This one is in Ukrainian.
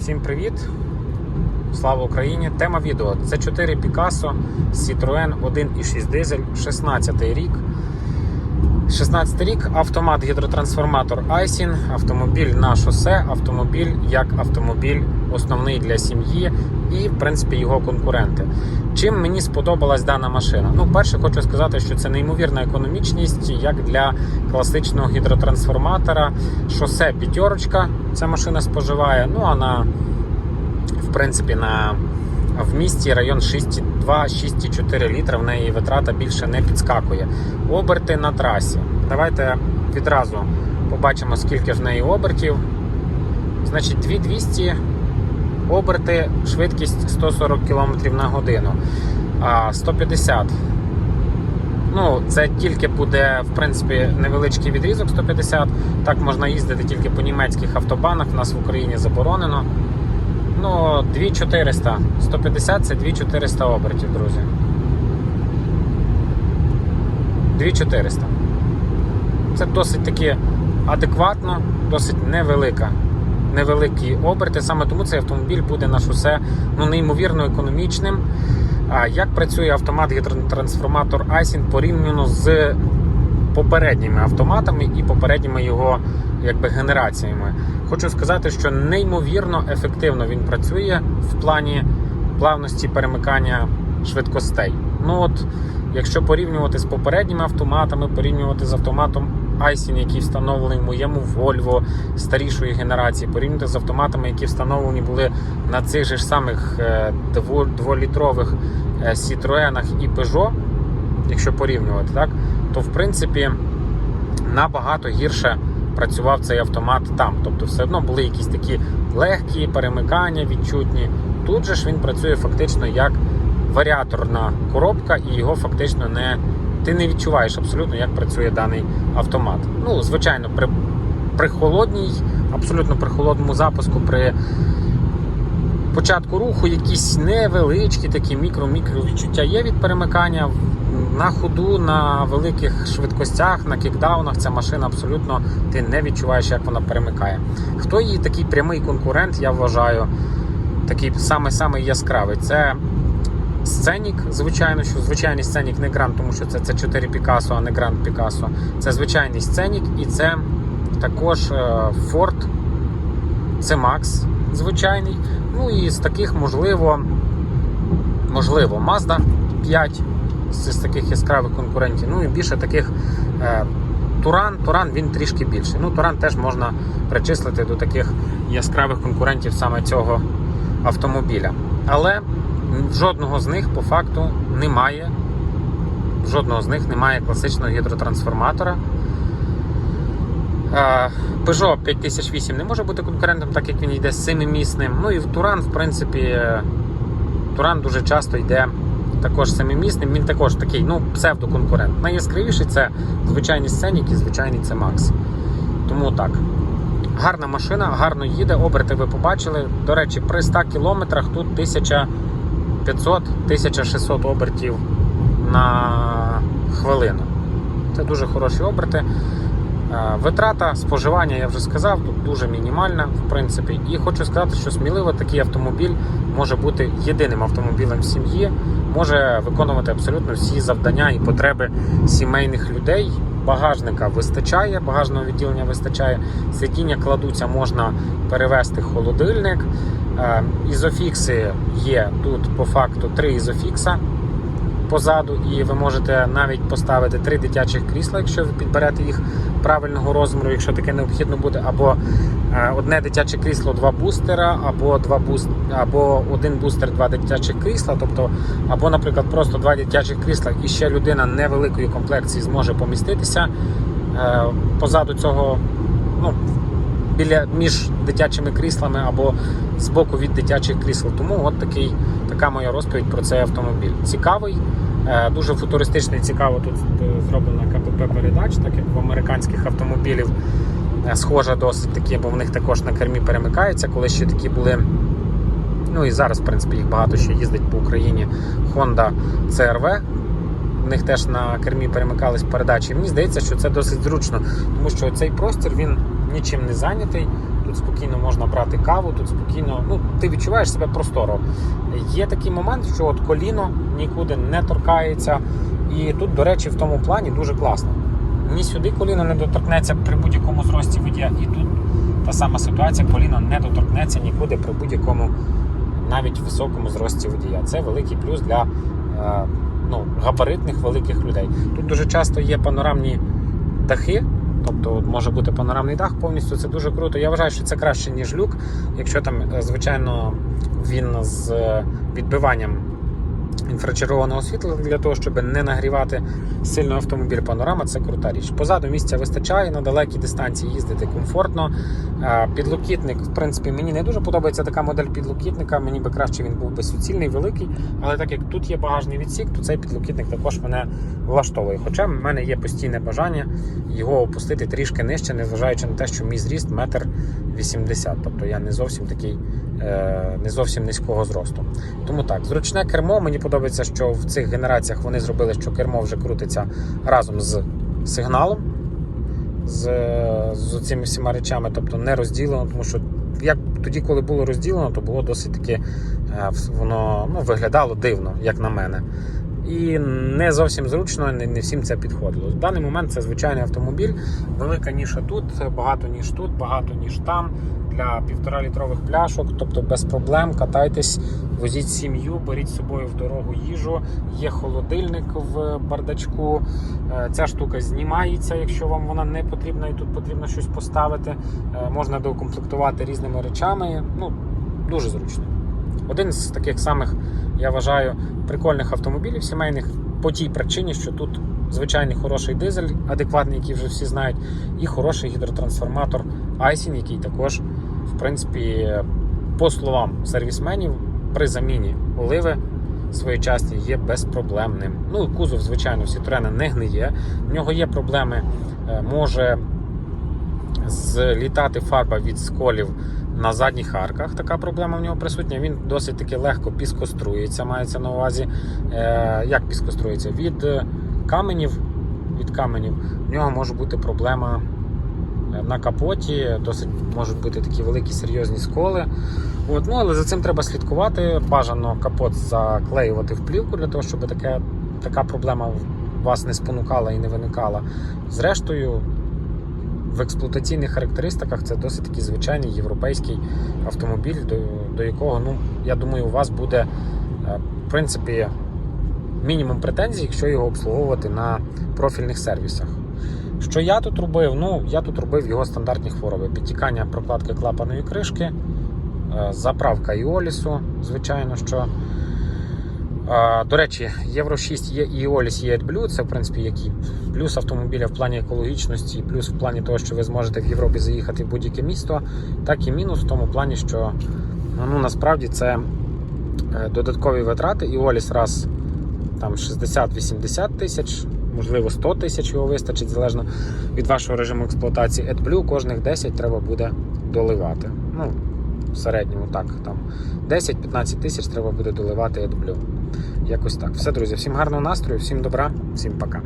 Всім привіт! Слава Україні! Тема відео це 4 Picasso Citroën 1.6 дизель, 16 рік. 16 рік автомат гідротрансформатор Айсін, автомобіль на шосе, автомобіль як автомобіль основний для сім'ї і, в принципі, його конкуренти. Чим мені сподобалась дана машина? Ну, перше, хочу сказати, що це неймовірна економічність як для класичного гідротрансформатора. Шосе п'ятерочка ця машина споживає. Ну а на в принципі на в місті район 6,2-6,4 літра. В неї витрата більше не підскакує. Оберти на трасі. Давайте відразу побачимо, скільки в неї обертів. Значить, 2200 оберти, швидкість 140 км на годину. А 150. Ну, це тільки буде, в принципі, невеличкий відрізок 150. Так можна їздити тільки по німецьких автобанах. У нас в Україні заборонено. Ну, 2400. 150 це 2400 обертів, друзі. 2400. Це досить таки адекватно, досить невелика. Невеликі оберти. Саме тому цей автомобіль буде на шосе ну, неймовірно економічним. А як працює автомат гідротрансформатор Айсін порівняно з попередніми автоматами і попередніми його якби, генераціями? Хочу сказати, що неймовірно ефективно він працює в плані плавності перемикання швидкостей. Ну от, якщо порівнювати з попередніми автоматами, порівнювати з автоматом Айсін, який встановлений в моєму Volvo старішої генерації, порівняти з автоматами, які встановлені були на цих же ж самих е, дво- дволітрових е, Citroenах і Peugeot, якщо порівнювати, так, то в принципі набагато гірше працював цей автомат там. Тобто, все одно були якісь такі легкі перемикання, відчутні. Тут же ж він працює фактично як варіаторна коробка, і його фактично не ти не відчуваєш абсолютно, як працює даний автомат. Ну, звичайно, при, при холодній, абсолютно при холодному запуску, при початку руху якісь невеличкі такі мікро-мікро відчуття є від перемикання. На ходу, на великих швидкостях, на кікдаунах ця машина абсолютно ти не відчуваєш, як вона перемикає. Хто її такий прямий конкурент, я вважаю, такий саме-саме яскравий. Це Сценік, звичайно, що звичайний сценік не Гранд, тому що це, це 4 Picasso, а не Гранд Picasso. Це звичайний сценік і це також е, Ford C-Max звичайний. Ну і з таких, можливо, можливо, Mazda 5 з, таких яскравих конкурентів. Ну і більше таких е, Туран. Туран він трішки більший. Ну, Туран теж можна причислити до таких яскравих конкурентів саме цього автомобіля. Але жодного з них по факту немає. Жодного з них немає класичного гідротрансформатора. Peugeot 5008 не може бути конкурентом, так як він йде семимісним. Ну і в Туран, в принципі, Туран дуже часто йде також семимісним. Він також такий, ну, псевдоконкурент. Найяскравіший це звичайний сценік і звичайний це Макс. Тому так. Гарна машина, гарно їде, оберти ви побачили. До речі, при 100 кілометрах тут 1500-1600 обертів на хвилину. Це дуже хороші оберти. Е, Витрата споживання, я вже сказав, тут дуже мінімальна, в принципі. І хочу сказати, що сміливо такий автомобіль може бути єдиним автомобілем сім'ї, може виконувати абсолютно всі завдання і потреби сімейних людей. Багажника вистачає, багажного відділення вистачає. Сидіння кладуться, можна перевести холодильник. Е, Ізофікси є тут по факту три ізофікса позаду, і ви можете навіть поставити три дитячих крісла, якщо ви підберете їх правильного розміру, якщо таке необхідно буде, або е, одне дитяче крісло, два бустера, або два буст... або один бустер, два дитячих крісла. Тобто, або, наприклад, просто два дитячих крісла, і ще людина невеликої комплекції зможе поміститися е, позаду цього. Ну, Біля між дитячими кріслами або з боку від дитячих крісел. Тому от такий, така моя розповідь про цей автомобіль. Цікавий, е, дуже футуристичний, цікаво тут е, зроблена КПП передач, так як в американських автомобілів е, схожа досить такі, бо в них також на кермі перемикається, коли ще такі були. Ну і зараз, в принципі, їх багато ще їздить по Україні. Honda CRV. Них теж на кермі перемикались передачі. Мені здається, що це досить зручно, тому що цей простір він нічим не зайнятий. Тут спокійно можна брати каву, тут спокійно, ну ти відчуваєш себе просторо. Є такий момент, що от коліно нікуди не торкається, і тут, до речі, в тому плані дуже класно. Ні сюди коліно не доторкнеться при будь-якому зрості водія, і тут та сама ситуація, коліно не доторкнеться нікуди при будь-якому навіть високому зрості водія. Це великий плюс для е, ну, габаритних великих людей. Тут дуже часто є панорамні дахи. Тобто може бути панорамний дах повністю, це дуже круто. Я вважаю, що це краще, ніж люк. Якщо там, е, звичайно, він з е, відбиванням інфрачервоного світла для того, щоб не нагрівати сильно автомобіль панорама, це крута річ. Позаду місця вистачає, на далекій дистанції їздити комфортно. Підлокітник, в принципі, мені не дуже подобається така модель підлокітника. Мені би краще він був би суцільний, великий. Але так як тут є багажний відсік, то цей підлокітник також мене влаштовує. Хоча в мене є постійне бажання його опустити трішки нижче, незважаючи на те, що мій зріст метр вісімдесят. Тобто я не зовсім такий, е, не зовсім низького зросту. Тому так, зручне кермо. Мені подобається, що в цих генераціях вони зробили, що кермо вже крутиться разом з сигналом. З, з цими всіма речами, тобто не розділено, тому що як тоді, коли було розділено, то було досить таки е, воно ну, виглядало дивно, як на мене. І не зовсім зручно, не, не всім це підходило. В даний момент це звичайний автомобіль, велика ніша тут, багато ніж тут, багато ніж там. Для півтора літрових пляшок, тобто без проблем, катайтесь, возіть сім'ю, беріть з собою в дорогу їжу. Є холодильник в бардачку. Е, Ця штука знімається, якщо вам вона не потрібна, і тут потрібно щось поставити. Е, Можна доукомплектувати різними речами. Ну, дуже зручно. Один з таких самих, я вважаю, прикольних автомобілів сімейних по тій причині, що тут звичайний хороший дизель, адекватний, який вже всі знають, і хороший гідротрансформатор Айсін, який також, в принципі, по словам сервісменів, при заміні оливи своєчасні є безпроблемним. Ну, кузов, звичайно, в Citroen не гниє. В нього є проблеми, е, може злітати фарба від сколів на задніх арках. Така проблема в нього присутня. Він досить таки легко піскострується, мається на увазі. Е, як піскострується? Від е, каменів, від каменів в нього може бути проблема е, на капоті, досить можуть бути такі великі серйозні сколи. От, ну, але за цим треба слідкувати. Бажано капот заклеювати в плівку для того, щоб таке, така проблема вас не спонукала і не виникала. Зрештою, в експлуатаційних характеристиках це досить такий звичайний європейський автомобіль, до, до якого, ну, я думаю, у вас буде е, в принципі мінімум претензій, якщо його обслуговувати на профільних сервісах. Що я тут робив? Ну, я тут робив його стандартні хвороби: підтікання прокладки клапаної кришки, е, заправка іолісу, звичайно, що. До речі, Євро 6 є і Іоліс, є AdBlue, це в принципі який плюс автомобіля в плані екологічності, плюс в плані того, що ви зможете в Європі заїхати в будь-яке місто, так і мінус в тому плані, що ну, насправді це е, додаткові витрати. Іоліс раз там 60-80 тисяч, можливо 100 тисяч його вистачить, залежно від вашого режиму експлуатації. AdBlue кожних 10 треба буде доливати. Ну, в середньому так, там 10-15 тисяч треба буде доливати AdBlue. Якось так. Все, друзі, всім гарного настрою, всім добра, всім пока.